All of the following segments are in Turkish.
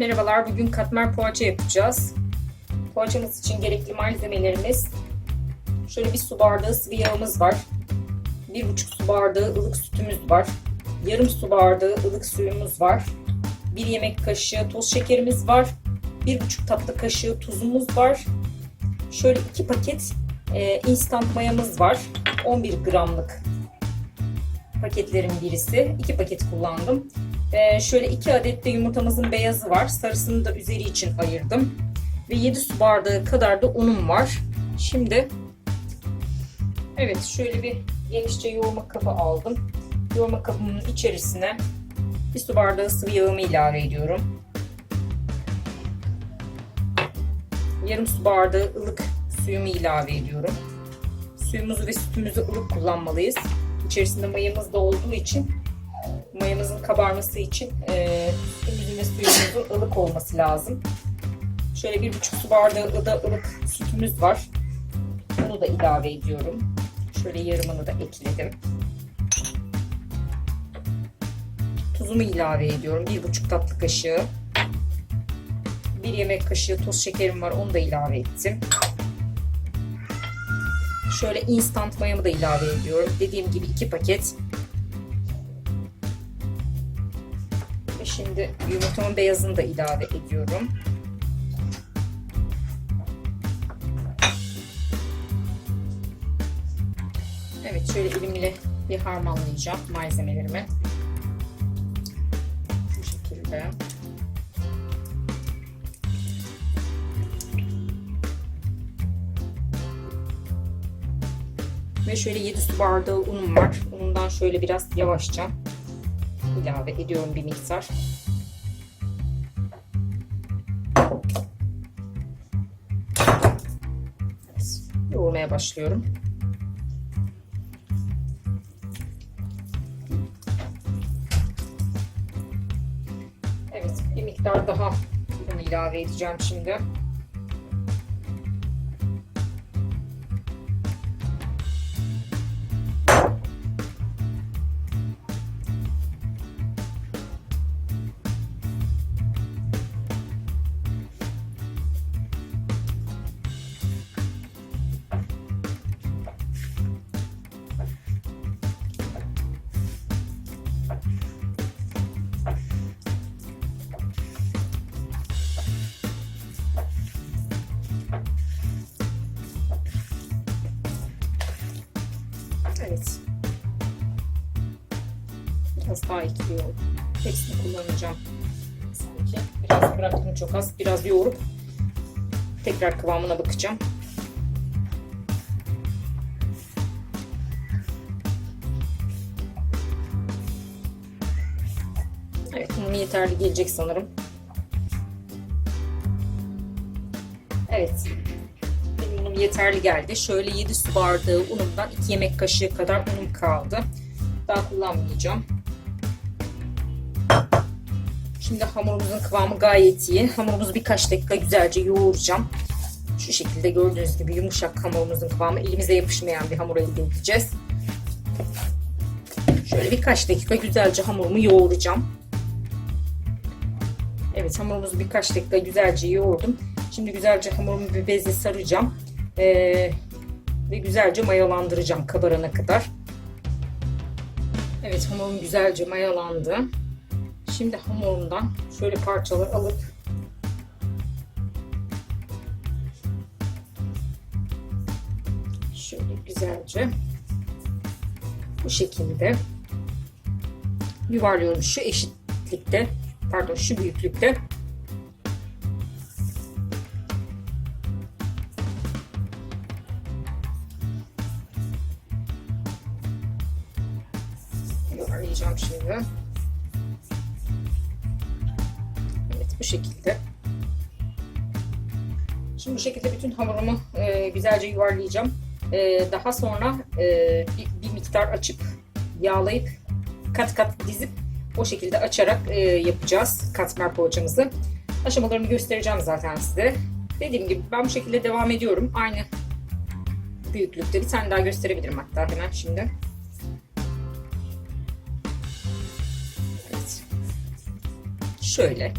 Merhabalar, bugün katmer poğaça yapacağız. Poğaçamız için gerekli malzemelerimiz şöyle bir su bardağı sıvı yağımız var. Bir buçuk su bardağı ılık sütümüz var. Yarım su bardağı ılık suyumuz var. Bir yemek kaşığı toz şekerimiz var. Bir buçuk tatlı kaşığı tuzumuz var. Şöyle iki paket e, instant mayamız var. 11 gramlık paketlerin birisi. iki paket kullandım. Ee, şöyle iki adet de yumurtamızın beyazı var. Sarısını da üzeri için ayırdım. Ve 7 su bardağı kadar da unum var. Şimdi evet şöyle bir genişçe yoğurma kabı aldım. Yoğurma kabımın içerisine bir su bardağı sıvı yağımı ilave ediyorum. Yarım su bardağı ılık suyumu ilave ediyorum. Suyumuzu ve sütümüzü ılık kullanmalıyız. İçerisinde mayamız da olduğu için mayamızın kabarması için e, sütümüzün suyumuzun ılık olması lazım. Şöyle bir buçuk su bardağı da ılık sütümüz var. Bunu da ilave ediyorum. Şöyle yarımını da ekledim. Tuzumu ilave ediyorum. Bir buçuk tatlı kaşığı. Bir yemek kaşığı toz şekerim var. Onu da ilave ettim. Şöyle instant mayamı da ilave ediyorum. Dediğim gibi iki paket. Ve şimdi yumurtamın beyazını da ilave ediyorum. Evet şöyle elimle bir harmanlayacağım malzemelerimi. Bu şekilde. Ve şöyle 7 su bardağı unum var. Unundan şöyle biraz yavaşça ilave ediyorum bir miktar. Yoğurmaya başlıyorum. Evet, bir miktar daha un ilave edeceğim şimdi. Biraz daha ekliyorum. Hepsini kullanacağım. Sanki biraz bıraktım çok az. Biraz yoğurup tekrar kıvamına bakacağım. Evet, bunun yeterli gelecek sanırım. Evet, benim unum yeterli geldi. Şöyle 7 su bardağı unumdan 2 yemek kaşığı kadar unum kaldı. Daha kullanmayacağım. Şimdi hamurumuzun kıvamı gayet iyi. Hamurumuzu birkaç dakika güzelce yoğuracağım. Şu şekilde gördüğünüz gibi yumuşak hamurumuzun kıvamı elimize yapışmayan bir hamur elde edeceğiz. Şöyle birkaç dakika güzelce hamurumu yoğuracağım. Evet hamurumuzu birkaç dakika güzelce yoğurdum. Şimdi güzelce hamurumu bir bezle saracağım. Ee, ve güzelce mayalandıracağım kabarana kadar. Evet hamurum güzelce mayalandı. Şimdi hamurumdan şöyle parçalar alıp şöyle güzelce bu şekilde yuvarlıyorum şu eşitlikte pardon şu büyüklükte yuvarlayacağım şimdi. Bu şekilde. Şimdi bu şekilde bütün hamurumu e, güzelce yuvarlayacağım. E, daha sonra e, bir, bir miktar açıp yağlayıp kat kat dizip o şekilde açarak e, yapacağız katmer poğaçamızı. Aşamalarını göstereceğim zaten size. Dediğim gibi ben bu şekilde devam ediyorum. Aynı büyüklükte bir tane daha gösterebilirim hatta hemen şimdi. Evet. Şöyle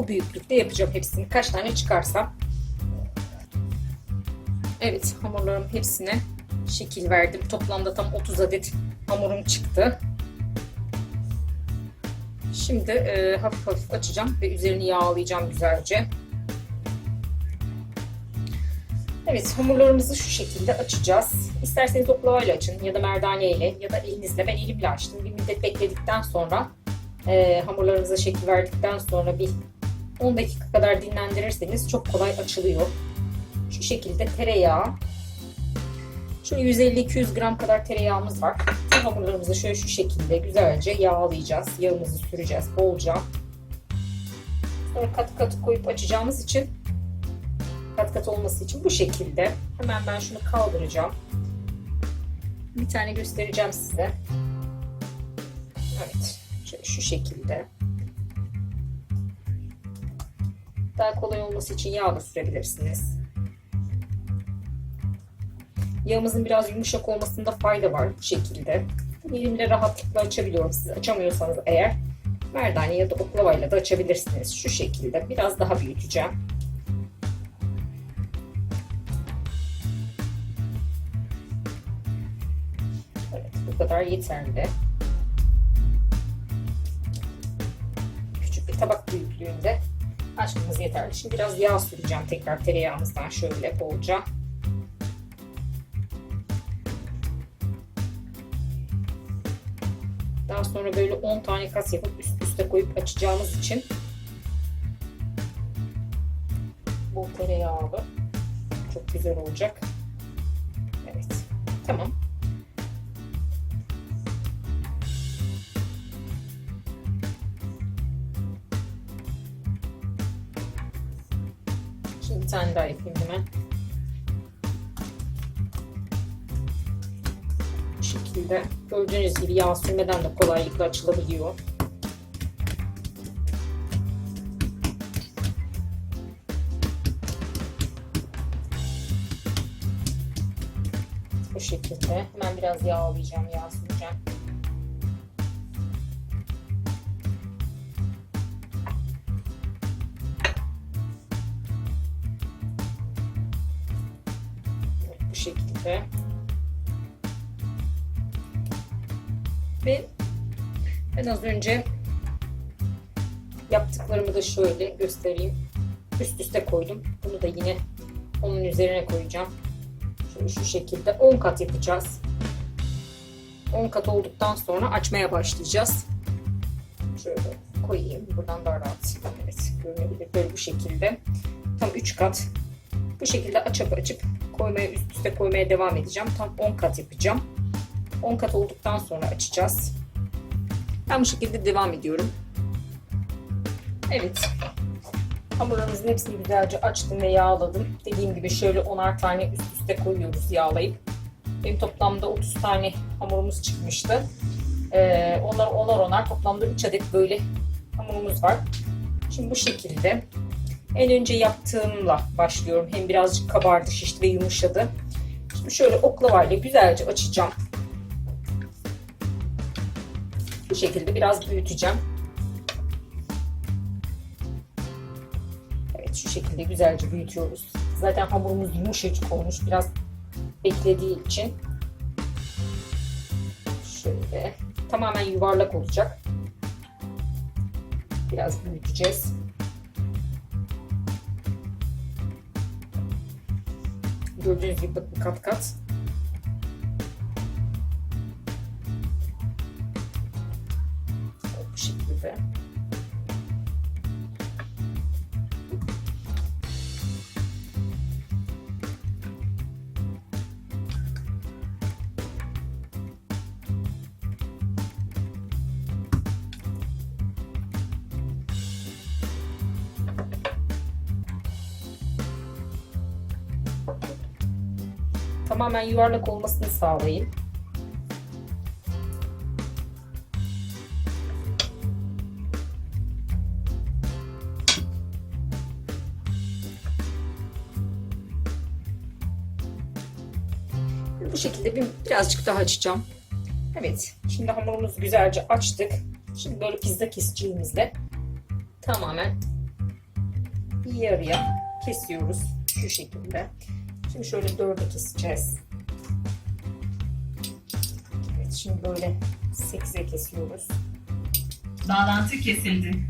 Bu büyüklükte yapacağım hepsini. Kaç tane çıkarsa. Evet hamurlarım hepsine şekil verdim. Toplamda tam 30 adet hamurum çıktı. Şimdi e, hafif hafif açacağım ve üzerini yağlayacağım güzelce. Evet hamurlarımızı şu şekilde açacağız. İsterseniz oklavayla açın ya da merdaneyle ya da elinizle. Ben elimle açtım. Bir müddet bekledikten sonra e, hamurlarınıza şekil verdikten sonra bir 10 dakika kadar dinlendirirseniz çok kolay açılıyor. Şu şekilde tereyağı. Şöyle 150-200 gram kadar tereyağımız var. Bu hamurlarımızı şöyle şu şekilde güzelce yağlayacağız. Yağımızı süreceğiz bolca. Sonra kat kat koyup açacağımız için kat kat olması için bu şekilde. Hemen ben şunu kaldıracağım. Bir tane göstereceğim size. Evet. Şöyle şu şekilde. Daha kolay olması için yağ da sürebilirsiniz. Yağımızın biraz yumuşak olmasında fayda var bu şekilde. Elimle rahatlıkla açabiliyorum. Siz açamıyorsanız eğer merdane ya da oklavayla da açabilirsiniz. Şu şekilde biraz daha büyüteceğim. Evet bu kadar yeterli. Küçük bir tabak büyüklüğünde açmamız yeterli. Şimdi biraz yağ süreceğim tekrar tereyağımızdan şöyle bolca. Daha sonra böyle 10 tane kas yapıp üst üste koyup açacağımız için bol tereyağlı çok güzel olacak. Evet. Tamam. Tane daha yapayım hemen. Bu şekilde gördüğünüz gibi yağ sürmeden de kolaylıkla açılabiliyor. Bu şekilde. Hemen biraz yağlayacağım, yağ süreceğim. Şekilde. Ve ben az önce yaptıklarımı da şöyle göstereyim. Üst üste koydum. Bunu da yine onun üzerine koyacağım. Şöyle şu şekilde 10 kat yapacağız. 10 kat olduktan sonra açmaya başlayacağız. Şöyle koyayım. Buradan daha rahat. Evet görünebilir. Böyle bu şekilde. Tam 3 kat. Bu şekilde açıp açıp koymaya üst üste koymaya devam edeceğim. Tam 10 kat yapacağım. 10 kat olduktan sonra açacağız. Ben bu şekilde devam ediyorum. Evet. Hamurlarımızın hepsini güzelce açtım ve yağladım. Dediğim gibi şöyle 10'ar tane üst üste koyuyoruz yağlayıp. Benim toplamda 30 tane hamurumuz çıkmıştı. Ee, onlar onar onar toplamda 3 adet böyle hamurumuz var. Şimdi bu şekilde en önce yaptığımla başlıyorum. Hem birazcık kabardı, şişti ve yumuşadı. Şimdi şöyle oklavayla güzelce açacağım. Bu şekilde biraz büyüteceğim. Evet şu şekilde güzelce büyütüyoruz. Zaten hamurumuz yumuşacık olmuş. Biraz beklediği için. Şöyle tamamen yuvarlak olacak. Biraz büyüteceğiz. Gördüğünüz gibi bakın kat Tamamen yuvarlak olmasını sağlayın. Bu şekilde bir, birazcık daha açacağım. Evet, şimdi hamurumuzu güzelce açtık. Şimdi böyle pizza kesiciğimizle tamamen yarıya kesiyoruz şu şekilde. Şimdi şöyle dörde keseceğiz. Evet şimdi böyle sekize kesiyoruz. Bağlantı kesildi.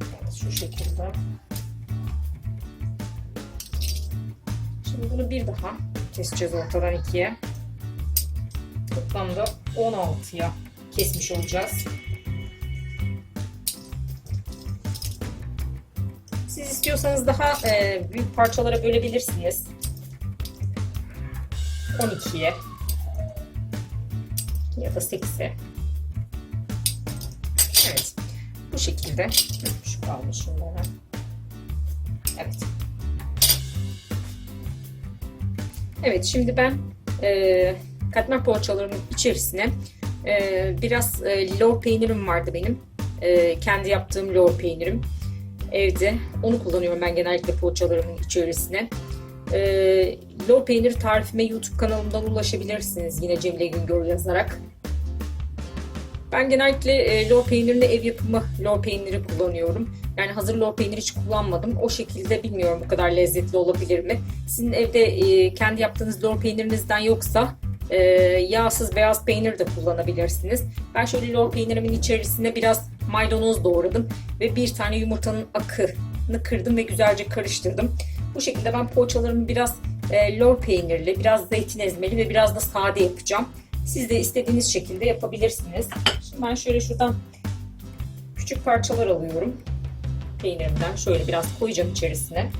Evet, şu şekilde. Şimdi bunu bir daha keseceğiz ortadan ikiye. Toplamda 16'ya kesmiş olacağız. İstiyorsanız daha e, büyük parçalara bölebilirsiniz. 12'ye ya da 8'e. Evet. Bu şekilde. Şu kalmış şunlara. Evet. Evet şimdi ben e, katmer poğaçalarımın içerisine e, biraz e, lor peynirim vardı benim. E, kendi yaptığım lor peynirim. Evde. Onu kullanıyorum ben genellikle poğaçalarımın içerisine. E, lor peynir tarifime YouTube kanalımdan ulaşabilirsiniz. Yine Cemile Güngör yazarak. Ben genellikle e, lor peynirli ev yapımı lor peyniri kullanıyorum. Yani hazır lor peynir hiç kullanmadım. O şekilde bilmiyorum bu kadar lezzetli olabilir mi? Sizin evde e, kendi yaptığınız lor peynirinizden yoksa e, yağsız beyaz peynir de kullanabilirsiniz. Ben şöyle lor peynirimin içerisine biraz maydanoz doğradım ve bir tane yumurtanın akını kırdım ve güzelce karıştırdım. Bu şekilde ben poğaçalarımı biraz e, lor peynirli, biraz zeytin ezmeli ve biraz da sade yapacağım. Siz de istediğiniz şekilde yapabilirsiniz. Şimdi ben şöyle şuradan küçük parçalar alıyorum. Peynirimden şöyle biraz koyacağım içerisine.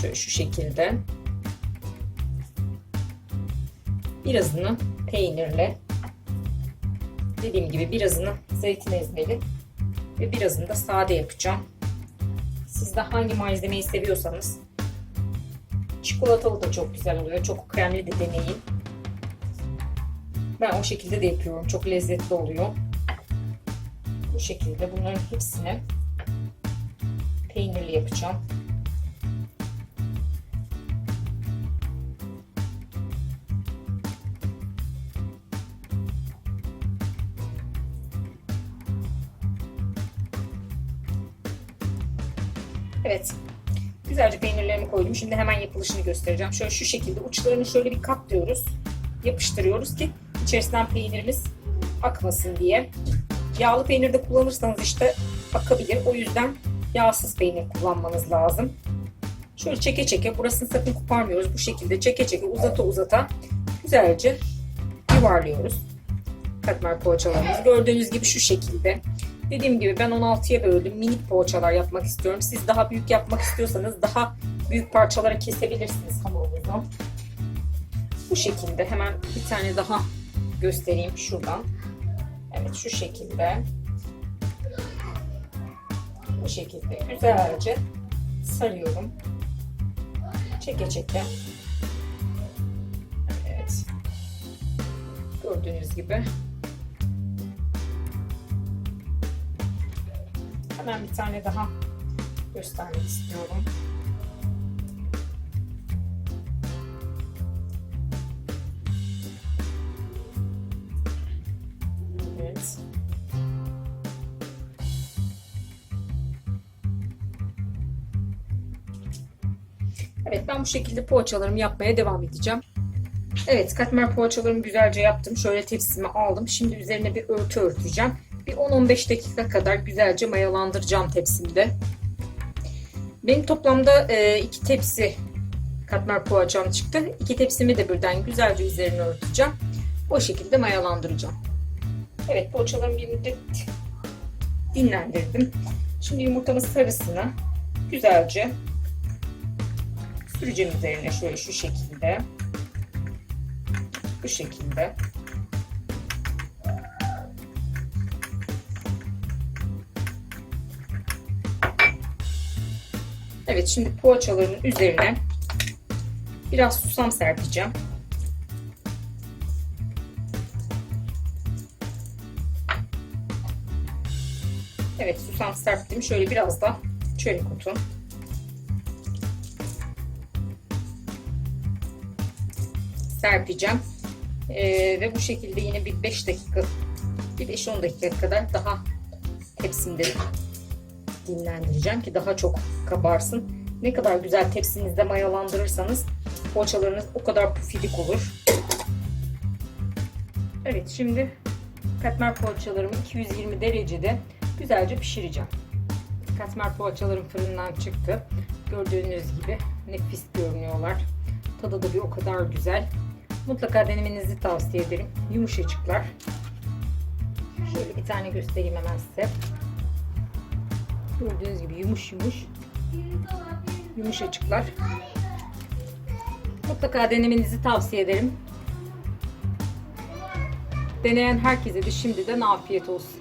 Şöyle şu şekilde. Birazını peynirle, dediğim gibi birazını zeytin ezmeli ve birazını da sade yapacağım. Siz de hangi malzemeyi seviyorsanız çikolatalı da çok güzel oluyor. Çok kremli de deneyin. Ben o şekilde de yapıyorum. Çok lezzetli oluyor. Bu şekilde bunların hepsini peynirli yapacağım. Güzelce peynirlerimi koydum. Şimdi hemen yapılışını göstereceğim. Şöyle şu şekilde uçlarını şöyle bir katlıyoruz. Yapıştırıyoruz ki içerisinden peynirimiz akmasın diye. Yağlı peynir de kullanırsanız işte akabilir. O yüzden yağsız peynir kullanmanız lazım. Şöyle çeke çeke, burasını sakın koparmıyoruz. Bu şekilde çeke çeke, uzata uzata güzelce yuvarlıyoruz. Katmer poğaçalarımızı. Gördüğünüz gibi şu şekilde. Dediğim gibi ben 16'ya böldüm. Minik poğaçalar yapmak istiyorum. Siz daha büyük yapmak istiyorsanız daha büyük parçalara kesebilirsiniz hamurunuzu. Bu şekilde hemen bir tane daha göstereyim şuradan. Evet şu şekilde. Bu şekilde güzelce sarıyorum. Çeke çeke. Evet. Gördüğünüz gibi. Hemen bir tane daha göstermek istiyorum. Evet. Evet ben bu şekilde poğaçalarımı yapmaya devam edeceğim. Evet katmer poğaçalarımı güzelce yaptım. Şöyle tepsime aldım. Şimdi üzerine bir örtü örteceğim. Bir 10-15 dakika kadar güzelce mayalandıracağım tepsimde. Benim toplamda e, iki tepsi katmer poğaçam çıktı. İki tepsimi de birden güzelce üzerine örteceğim. O şekilde mayalandıracağım. Evet poğaçalarımı bir müddet dinlendirdim. Şimdi yumurtamın sarısını güzelce süreceğim üzerine şöyle şu şekilde. Bu şekilde. Evet şimdi poğaçaların üzerine biraz susam serpeceğim. Evet susam serptim. Şöyle biraz da çörek otu. Serpeceğim. Ee, ve bu şekilde yine bir 5 dakika Bir 5-10 dakika kadar daha tepsimde dinlendireceğim ki daha çok kabarsın. Ne kadar güzel tepsinizde mayalandırırsanız poğaçalarınız o kadar pufidik olur. Evet şimdi katmer poğaçalarımı 220 derecede güzelce pişireceğim. Katmer poğaçalarım fırından çıktı. Gördüğünüz gibi nefis görünüyorlar. Tadı da bir o kadar güzel. Mutlaka denemenizi tavsiye ederim. Yumuşacıklar. Şöyle bir tane göstereyim hemen size. Gördüğünüz gibi yumuş yumuş. Yumuşacıklar. Mutlaka denemenizi tavsiye ederim. Deneyen herkese de şimdiden afiyet olsun.